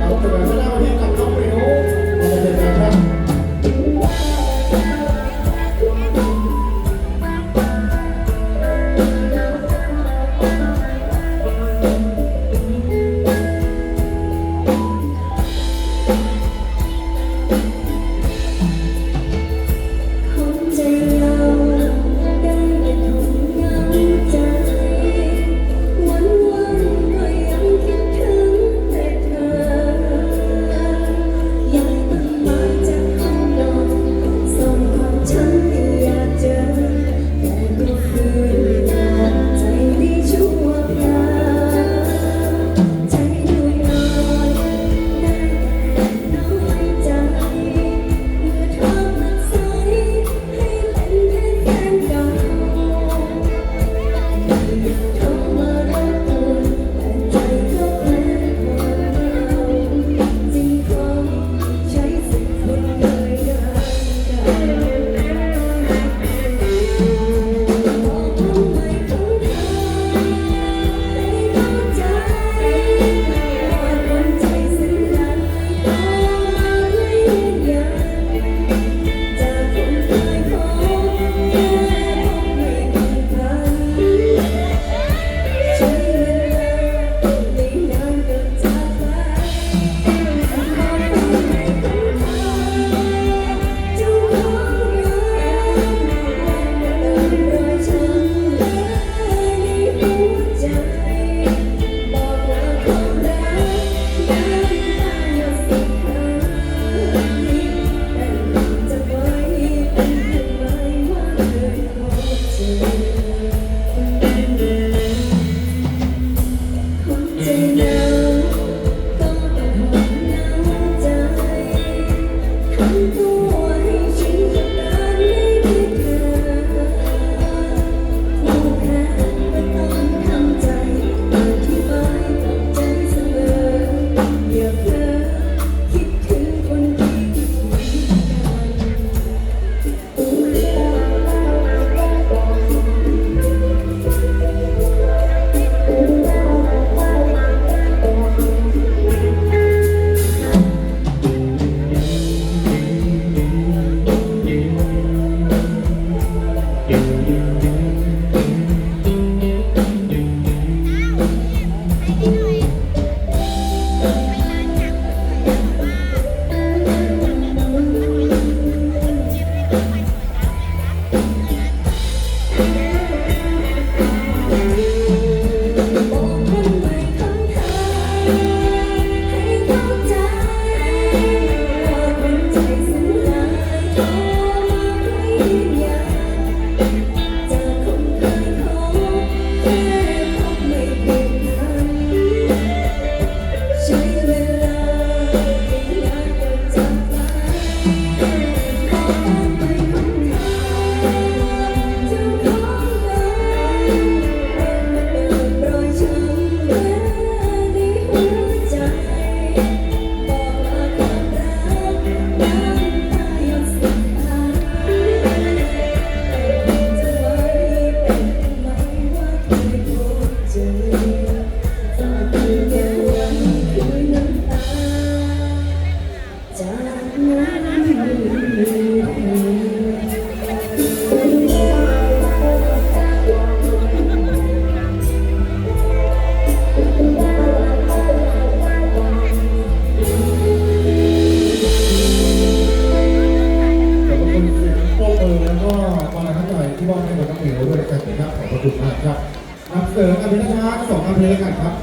เอาตัวไปไม่ได้วันที่ แล้วก็มาทั้งหน่อยที่บ้องให้กับน้องเหมียวด้วยกันนะครับขอบคุณมากครับนับเสริมอภิรักษ์สองอภิรักษ์ครับ